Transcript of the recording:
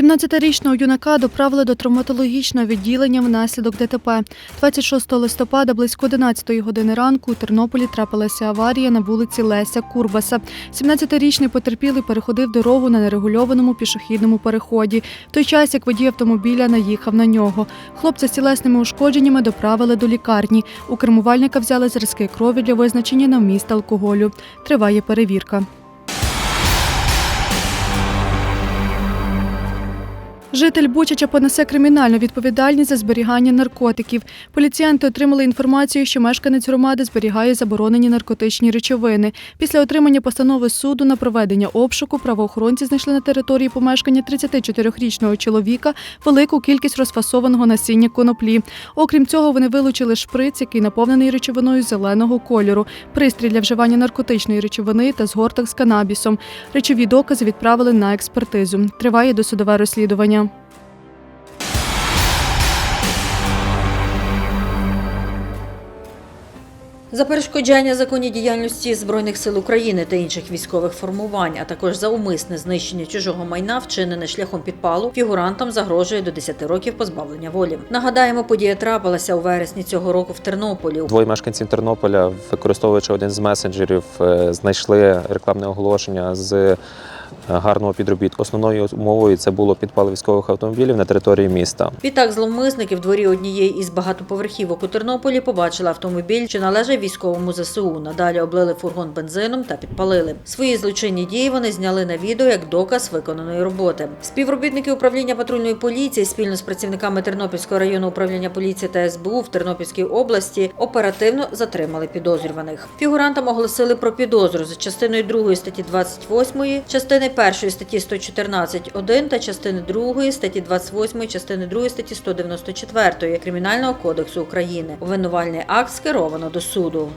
17-річного юнака доправили до травматологічного відділення внаслідок ДТП. 26 листопада близько 11 години ранку у Тернополі трапилася аварія на вулиці Леся Курбаса. 17-річний потерпілий переходив дорогу на нерегульованому пішохідному переході. В той час, як водій автомобіля наїхав на нього. Хлопця з тілесними ушкодженнями доправили до лікарні. У кермувальника взяли зразки крові для визначення на вміст алкоголю. Триває перевірка. Житель Бучача понесе кримінальну відповідальність за зберігання наркотиків. Поліціянти отримали інформацію, що мешканець громади зберігає заборонені наркотичні речовини. Після отримання постанови суду на проведення обшуку правоохоронці знайшли на території помешкання 34-річного чоловіка велику кількість розфасованого насіння коноплі. Окрім цього, вони вилучили шприц, який наповнений речовиною зеленого кольору, пристрій для вживання наркотичної речовини та згорток з канабісом. Речові докази відправили на експертизу. Триває досудове розслідування. За перешкоджання законній діяльності Збройних сил України та інших військових формувань, а також за умисне знищення чужого майна, вчинене шляхом підпалу, фігурантам загрожує до 10 років позбавлення волі. Нагадаємо, подія трапилася у вересні цього року в Тернополі. Двоє мешканців Тернополя, використовуючи один з месенджерів, е, знайшли рекламне оголошення з гарного підробітку. Основною умовою це було підпал військових автомобілів на території міста. Відтак, зловмисники в дворі однієї із багатоповерхівок у Тернополі побачили автомобіль, що належав військовому ЗСУ. Надалі облили фургон бензином та підпалили. Свої злочинні дії вони зняли на відео як доказ виконаної роботи. Співробітники управління патрульної поліції спільно з працівниками Тернопільського району управління поліції та СБУ в Тернопільській області оперативно затримали підозрюваних. Фігурантам оголосили про підозру за частиною 2 статті 28, частини 1 статті 114.1 та частини 2 статті 28, частини 2 статті 194 Кримінального кодексу України. Обвинувальний акт скеровано до суду.